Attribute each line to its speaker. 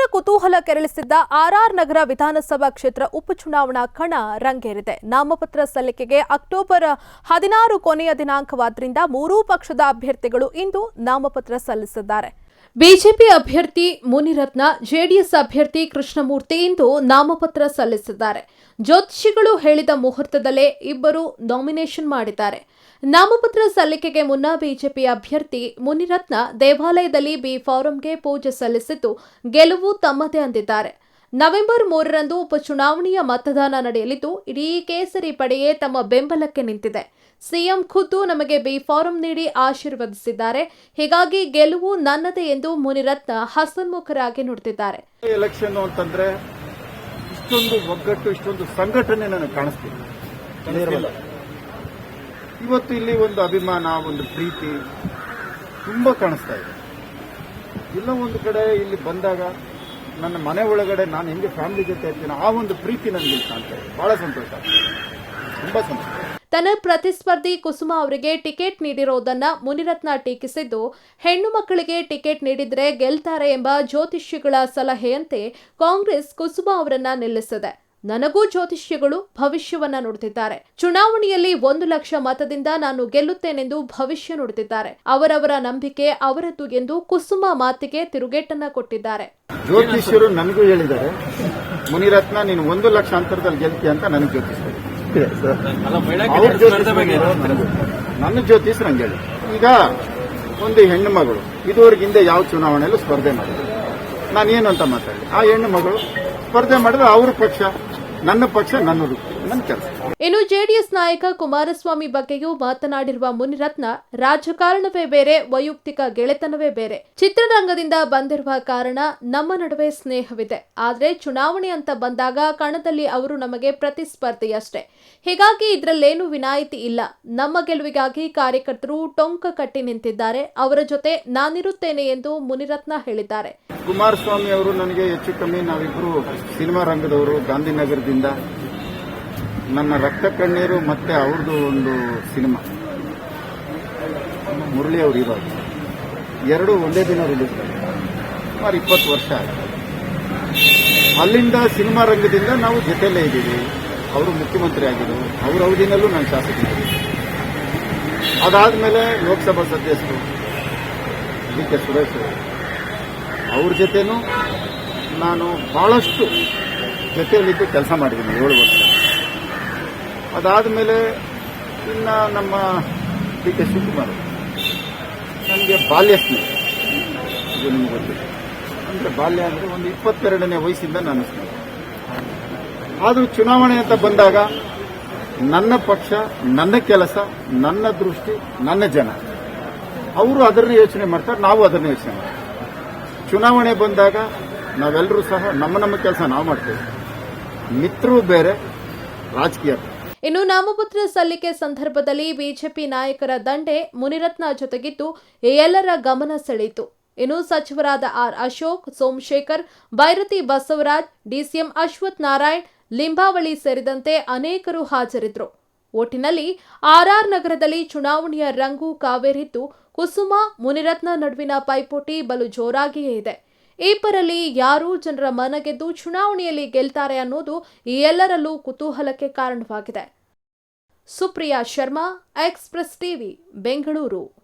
Speaker 1: ತೀವ್ರ ಕುತೂಹಲ ಕೆರಳಿಸಿದ್ದ ಆರ್ಆರ್ ನಗರ ವಿಧಾನಸಭಾ ಕ್ಷೇತ್ರ ಉಪಚುನಾವಣಾ ಕಣ ರಂಗೇರಿದೆ. ನಾಮಪತ್ರ ಸಲ್ಲಿಕೆಗೆ ಅಕ್ಟೋಬರ್ ಹದಿನಾರು ಕೊನೆಯ ದಿನಾಂಕವಾದ್ರಿಂದ ಮೂರೂ ಪಕ್ಷದ ಅಭ್ಯರ್ಥಿಗಳು ಇಂದು ನಾಮಪತ್ರ ಸಲ್ಲಿಸಿದ್ದಾರೆ. ಬಿಜೆಪಿ ಅಭ್ಯರ್ಥಿ ಮುನಿರತ್ನ, ಜೆಡಿಎಸ್ ಅಭ್ಯರ್ಥಿ ಕೃಷ್ಣಮೂರ್ತಿ ಇಂದು ನಾಮಪತ್ರ ಸಲ್ಲಿಸಿದ್ದಾರೆ. ಜ್ಯೋತಿಷಿಗಳು ಹೇಳಿದ ಮುಹೂರ್ತದಲ್ಲೇ ಇಬ್ಬರು ನಾಮಿನೇಷನ್ ಮಾಡಿದ್ದಾರೆ. ನಾಮಪತ್ರ ಸಲ್ಲಿಕೆಗೆ ಮುನ್ನ ಬಿಜೆಪಿ ಅಭ್ಯರ್ಥಿ ಮುನಿರತ್ನ ದೇವಾಲಯದಲ್ಲಿ ಬಿ ಫಾರಂಗೆ ಪೂಜೆ ಸಲ್ಲಿಸಿದ್ದು ಗೆಲುವು ತಮ್ಮದೇ ಅಂದಿದ್ದಾರೆ. ನವೆಂಬರ್ ಮೂರರಂದು ಉಪಚುನಾವಣೆಯ ಮತದಾನ ನಡೆಯಲಿದ್ದು, ಇಡೀ ಕೇಸರಿ ಪಡೆಯೇ ತಮ್ಮ ಬೆಂಬಲಕ್ಕೆ ನಿಂತಿದೆ. ಸಿಎಂ ಖುದ್ದು ನಮಗೆ ಬಿ ಫಾರಂ ನೀಡಿ ಆಶೀರ್ವದಿಸಿದ್ದಾರೆ. ಹೀಗಾಗಿ ಗೆಲುವು ನನ್ನದೇ ಎಂದು ಮುನಿರತ್ನ ಹಸನ್ಮುಖರಾಗಿ ನುಡಿದಿದ್ದಾರೆ.
Speaker 2: ಎಲೆಕ್ಷನ್ ಅಂತಂದ್ರೆ ಇಷ್ಟೊಂದು ಒಗ್ಗಟ್ಟು, ಇಷ್ಟೊಂದು ಸಂಘಟನೆ ನನಗೆ ಕಾಣಿಸ್ತಿಲ್ಲ. ಇವತ್ತು ಇಲ್ಲಿ ಒಂದು ಅಭಿಮಾನ, ಒಂದು ಪ್ರೀತಿ ತುಂಬಾ ಕಾಣಿಸ್ತಾ ಇದೆ. ಇಲ್ಲ ಒಂದು ಕಡೆ ಇಲ್ಲಿ ಬಂದಾಗ ನನ್ನ ಮನೆ ಒಳಗಡೆ ನಾನು ಹೆಂಗೆ ಫ್ಯಾಮಿಲಿ ಜೊತೆ ಇರ್ತೀನಿ ಆ ಒಂದು ಪ್ರೀತಿ ನನಗೆ ಕಾಣ್ತಾ ಇದೆ. ಬಹಳ ಸಂತೋಷ. ತುಂಬಾ ಸಂತೋಷ.
Speaker 1: ತನ್ನ ಪ್ರತಿಸ್ಪರ್ಧಿ ಕುಸುಮ ಅವರಿಗೆ ಟಿಕೆಟ್ ನೀಡಿರೋದನ್ನ ಮುನಿರತ್ನ ಟೀಕಿಸಿದ್ದು, ಹೆಣ್ಣು ಮಕ್ಕಳಿಗೆ ಟಿಕೆಟ್ ನೀಡಿದ್ರೆ ಗೆಲ್ತಾರೆ ಎಂಬ ಜ್ಯೋತಿಷಿಗಳ ಸಲಹೆಯಂತೆ ಕಾಂಗ್ರೆಸ್ ಕುಸುಮ ಅವರನ್ನ ನಿಲ್ಲಿಸಿದೆ. ನನಗೂ ಜ್ಯೋತಿಷ್ಯಗಳು ಭವಿಷ್ಯವನ್ನ ನೋಡುತ್ತಿದ್ದಾರೆ ಚುನಾವಣೆಯಲ್ಲಿ ಒಂದು ಲಕ್ಷ ಮತದಿಂದ ನಾನು ಗೆಲ್ಲುತ್ತೇನೆಂದು ಭವಿಷ್ಯ ನೋಡುತ್ತಿದ್ದಾರೆ ಅವರವರ ನಂಬಿಕೆ ಅವರದ್ದು ಎಂದು ಕುಸುಮ ಮಾತಿಗೆ ತಿರುಗೇಟನ್ನ ಕೊಟ್ಟಿದ್ದಾರೆ.
Speaker 2: ಜ್ಯೋತಿಷ್ಯರು ನನಗೂ ಹೇಳಿದ್ದಾರೆ ಮುನಿರತ್ನ ನೀನು ಒಂದು ಲಕ್ಷ ಅಂತರದಲ್ಲಿ ಗೆಲ್ತಿ ಅಂತ ನನಗೆ ಜ್ಯೋತಿಷ್ಯ ಅವ್ರ ಜ್ಯೋತಿಷ್ ಬಂದಿರೋ ನನಗೂ. ನನ್ನ ಜ್ಯೋತಿಷ್ ನಂಗೆ ಹೇಳಿ ಈಗ ಒಂದು ಹೆಣ್ಣು ಮಗಳು ಇದುವರೆಗಿಂದ ಯಾವ ಚುನಾವಣೆಯಲ್ಲೂ ಸ್ಪರ್ಧೆ ಮಾಡಿದ್ರು ನಾನೇನು ಅಂತ ಮಾತಾಡಿ ಆ ಹೆಣ್ಣು ಮಗಳು ಸ್ಪರ್ಧೆ ಮಾಡಿದ್ರೆ ಅವ್ರ ಪಕ್ಷ ನನ್ನ ಪಕ್ಷ ನನ್ನದು. ನನ್ನ ಕೆಲಸ.
Speaker 1: ಇನ್ನು ಜೆಡಿಎಸ್ ನಾಯಕ ಕುಮಾರಸ್ವಾಮಿ ಬಗ್ಗೆಯೂ ಮಾತನಾಡಿರುವ ಮುನಿರತ್ನ, ರಾಜಕಾರಣವೇ ಬೇರೆ, ವೈಯಕ್ತಿಕ ಗೆಳೆತನವೇ ಬೇರೆ. ಚಿತ್ರರಂಗದಿಂದ ಬಂದಿರುವ ಕಾರಣ ನಮ್ಮ ನಡುವೆ ಸ್ನೇಹವಿದೆ. ಆದರೆ ಚುನಾವಣೆ ಅಂತ ಬಂದಾಗ ಕಣದಲ್ಲಿ ಅವರು ನಮಗೆ ಪ್ರತಿಸ್ಪರ್ಧಿಯಷ್ಟೇ. ಹೀಗಾಗಿ ಇದರಲ್ಲೇನು ವಿನಾಯಿತಿ ಇಲ್ಲ. ನಮ್ಮ ಗೆಲುವಿಗಾಗಿ ಕಾರ್ಯಕರ್ತರು ಟೊಂಕ ಕಟ್ಟಿ ನಿಂತಿದ್ದಾರೆ. ಅವರ ಜೊತೆ ನಾನಿರುತ್ತೇನೆ ಎಂದು ಮುನಿರತ್ನ ಹೇಳಿದ್ದಾರೆ.
Speaker 2: ಕುಮಾರಸ್ವಾಮಿ ಅವರು ನನಗೆ ಹೆಚ್ಚು ಕಮ್ಮಿ ನಾವಿಬ್ಬರು ಸಿನಿಮಾ ರಂಗದವರು, ಗಾಂಧಿನಗರದಿಂದ. ನನ್ನ ರಕ್ತ ಕಣ್ಣೀರು ಮತ್ತೆ ಅವ್ರದ್ದು ಒಂದು ಸಿನಿಮಾ. ಮುರಳಿ ಅವರು ಇರೋದು ಎರಡು ಒಂದೇ ದಿನ ರಿಲೀಸ್ ಸುಮಾರು ಇಪ್ಪತ್ತು ವರ್ಷ ಆಯಿತು. ಅಲ್ಲಿಂದ ಸಿನಿಮಾ ರಂಗದಿಂದ ನಾವು ಜೊತೆಯಲ್ಲೇ ಇದ್ದೀವಿ. ಅವರು ಮುಖ್ಯಮಂತ್ರಿ ಆಗಿದ್ರು. ಅವ್ರ ಅವಧಿನಲ್ಲೂ ನಾನು ಶಾಸಕ ಅದಾದ ಮೇಲೆ ಲೋಕಸಭಾ ಸದಸ್ಯರು ಡಿ ಕೆ ಸುರೇಶ್ ಅವರು ಜೊತೆನೂ ನಾನು ಬಹಳಷ್ಟು ಜೊತೆಯಲ್ಲಿದ್ದು ಕೆಲಸ ಮಾಡಿದ್ದೀನಿ ಏಳು ವರ್ಷ. ಅದಾದಮೇಲೆ ಇನ್ನು ನಮ್ಮ ಡಿ ಕೆ ಶಿವಕುಮಾರ್. ನನಗೆ ಬಾಲ್ಯ ಸ್ನೇಹಿತ ಇದು ನಿಮ್ಗೆ ಗೊತ್ತಿದೆ ಅಂದರೆ ಬಾಲ್ಯ ಅಂದರೆ ಒಂದು ಇಪ್ಪತ್ತೆರಡನೇ ವಯಸ್ಸಿಂದ ನಾನು ಸ್ನೇಹಿತ ಆದರೂ ಚುನಾವಣೆ ಅಂತ ಬಂದಾಗ ನನ್ನ ಪಕ್ಷ, ನನ್ನ ಕೆಲಸ, ನನ್ನ ದೃಷ್ಟಿ, ನನ್ನ ಜನ. ಅವರು ಅದನ್ನ ಯೋಚನೆ ಮಾಡ್ತಾರೆ, ನಾವು ಅದನ್ನ ಯೋಚನೆ ಮಾಡ್ತೀವಿ. ಚುನಾವಣೆ ಬಂದಾಗ ನಾವೆಲ್ಲರೂ ಸಹ ನಮ್ಮ ನಮ್ಮ ಕೆಲಸ ನಾವು ಮಾಡ್ತೇವೆ. ಮಿತ್ರರು ಬೇರೆ, ರಾಜಕೀಯ.
Speaker 1: ಇನ್ನು ನಾಮಪತ್ರ ಸಲ್ಲಿಕೆ ಸಂದರ್ಭದಲ್ಲಿ ಬಿಜೆಪಿ ನಾಯಕರ ದಂಡೆ ಮುನಿರತ್ನ ಜೊತೆಗಿದ್ದು ಎಲ್ಲರ ಗಮನ ಸೆಳೆಯಿತು. ಇನ್ನು ಸಚಿವರಾದ ಆರ್ ಅಶೋಕ್, ಸೋಮಶೇಖರ್ ಭೈರತಿ ಬಸವರಾಜ್, ಡಿಸಿಎಂ ಅಶ್ವಥ್ ನಾರಾಯಣ್, ಲಿಂಬಾವಳಿ ಸೇರಿದಂತೆ ಅನೇಕರು ಹಾಜರಿದ್ದರು. ಒಟ್ಟಿನಲ್ಲಿ ಆರ್ಆರ್ ನಗರದಲ್ಲಿ ಚುನಾವಣೆಯ ರಂಗು ಕಾವೇರಿದ್ದು ಕುಸುಮ, ಮುನಿರತ್ನ ನಡುವಿನ ಪೈಪೋಟಿ ಬಲು ಜೋರಾಗಿಯೇ ಇದೆ. ಇಬ್ಬರಲ್ಲಿ ಯಾರು ಜನರ ಮನಗೆದ್ದು ಚುನಾವಣೆಯಲ್ಲಿ ಗೆಲ್ತಾರೆ ಅನ್ನೋದು ಎಲ್ಲರಲ್ಲೂ ಕುತೂಹಲಕ್ಕೆ ಕಾರಣವಾಗಿದೆ. Supriya Sharma express TV Bengaluru